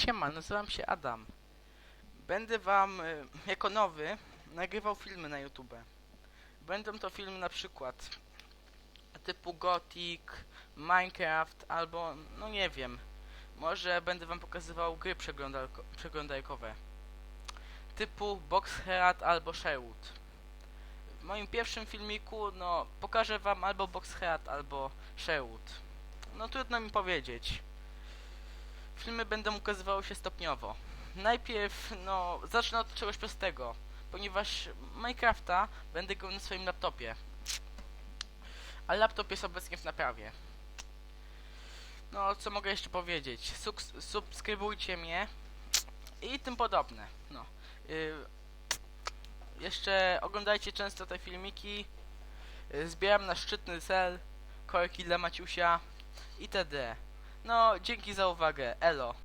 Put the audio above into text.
Siema, nazywam się Adam. Będę wam y, jako nowy nagrywał filmy na YouTube. Będą to filmy na przykład typu Gothic, Minecraft albo no nie wiem. Może będę wam pokazywał gry przeglądarkowe typu Box albo Sherwood. W moim pierwszym filmiku no pokażę wam albo Box albo Sherwood. No trudno mi powiedzieć. Filmy będą ukazywały się stopniowo. Najpierw, no, zacznę od czegoś prostego, ponieważ Minecrafta będę grał na swoim laptopie. A laptop jest obecnie w naprawie. No, co mogę jeszcze powiedzieć? Subskrybujcie mnie i tym podobne. No. Y, jeszcze oglądajcie często te filmiki. Y, zbieram na szczytny cel. Korki dla Maciusia itd. No, dzięki za uwagę. Elo.